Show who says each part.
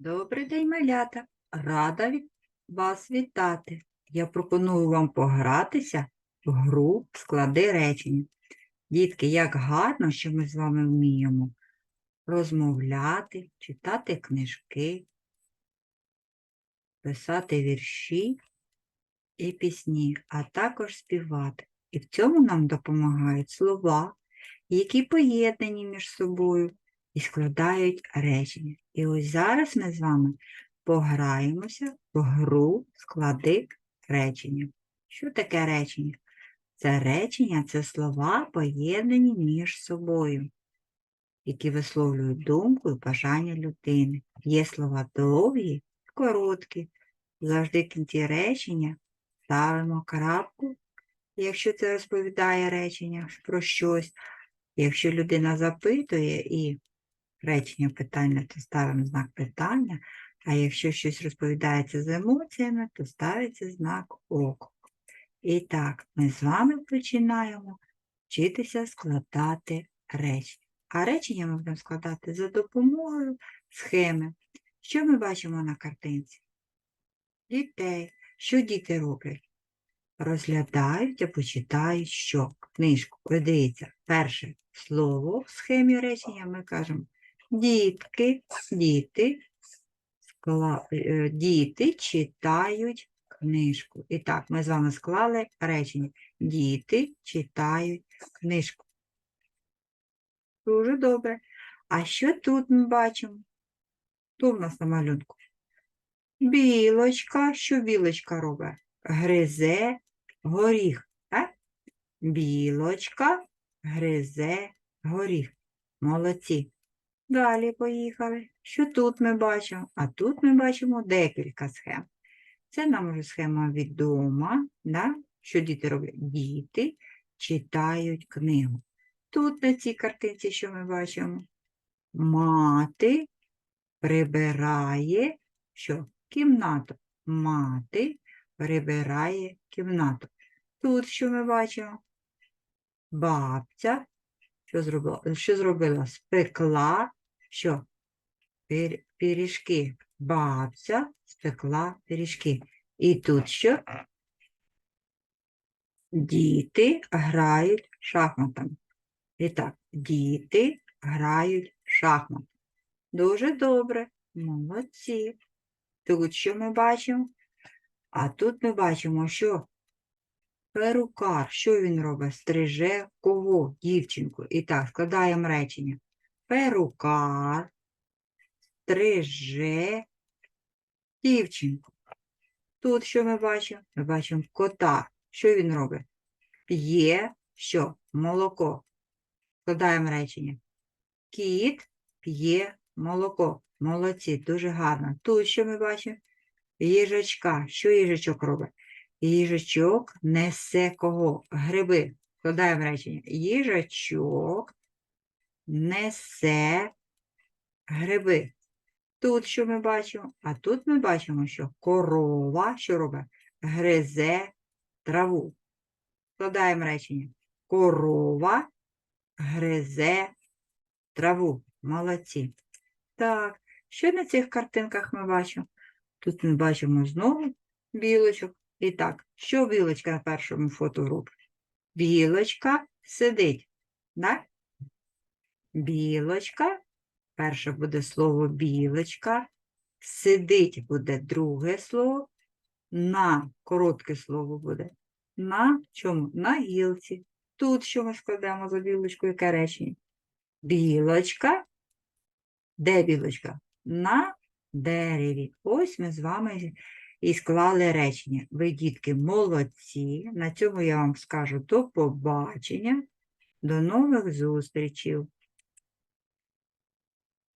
Speaker 1: Добрий день, малята! Рада вас вітати. Я пропоную вам погратися в гру склади речення. Дітки, як гарно, що ми з вами вміємо розмовляти, читати книжки, писати вірші і пісні, а також співати. І в цьому нам допомагають слова, які поєднані між собою і складають речення. І ось зараз ми з вами пограємося в гру склади речення. Що таке речення? Це речення це слова, поєднані між собою, які висловлюють думку і бажання людини. Є слова довгі і короткі. Завжди в кінці речення ставимо крапку, якщо це розповідає речення про щось. Якщо людина запитує і речення питання, то ставимо знак питання, а якщо щось розповідається з емоціями, то ставиться знак око. І так, ми з вами починаємо вчитися складати речення. А речення ми будемо складати за допомогою схеми. Що ми бачимо на картинці? Дітей. Що діти роблять? Розглядають або читають що? Книжку. Дивіться, перше слово в схемі речення ми кажемо Дітки, діти, е, діти читають книжку. І так, ми з вами склали речення. Діти читають книжку. Дуже добре. А що тут ми бачимо? Тут у нас на малюнку. Білочка, що білочка робить? Гризе горіх. Так? Білочка гризе горіх. Молодці. Далі поїхали. Що тут ми бачимо? А тут ми бачимо декілька схем. Це нам вже схема відома, да? що діти роблять? Діти читають книгу. Тут на цій картинці, що ми бачимо? Мати прибирає що? Кімнату. Мати прибирає кімнату. Тут що ми бачимо? Бабця що зробила? Що зробила? Спекла що? Пир- Пиріжки. Бабця спекла пиріжки. І тут що? Діти грають шахматами. І так, діти грають в шахмати. Дуже добре. Молодці. Тут що ми бачимо? А тут ми бачимо, що перукар, що він робить? Стриже кого? Дівчинку. І так, складаємо речення. Перукар стриже дівчинку. Тут що ми бачимо? Ми бачимо кота. Що він робить? П'є що? Молоко. Складаємо речення. Кіт п'є молоко. Молодці, дуже гарно. Тут що ми бачимо? Їжачка. Що їжачок робить? Їжачок несе кого? Гриби. Складаємо речення. Їжачок несе гриби. Тут що ми бачимо? А тут ми бачимо, що корова, що робить? Гризе траву. Складаємо речення. Корова гризе траву. Молодці. Так, що на цих картинках ми бачимо? Тут ми бачимо знову білочок. І так, що білочка на першому фото робить? Білочка сидить. Да? Білочка. Перше буде слово білочка. Сидить буде друге слово. На коротке слово буде. На чому? На гілці. Тут що ми складемо за білочку, яке речення? Білочка. Де білочка? На дереві. Ось ми з вами і склали речення. Ви, дітки, молодці. На цьому я вам скажу до побачення. До нових зустрічей.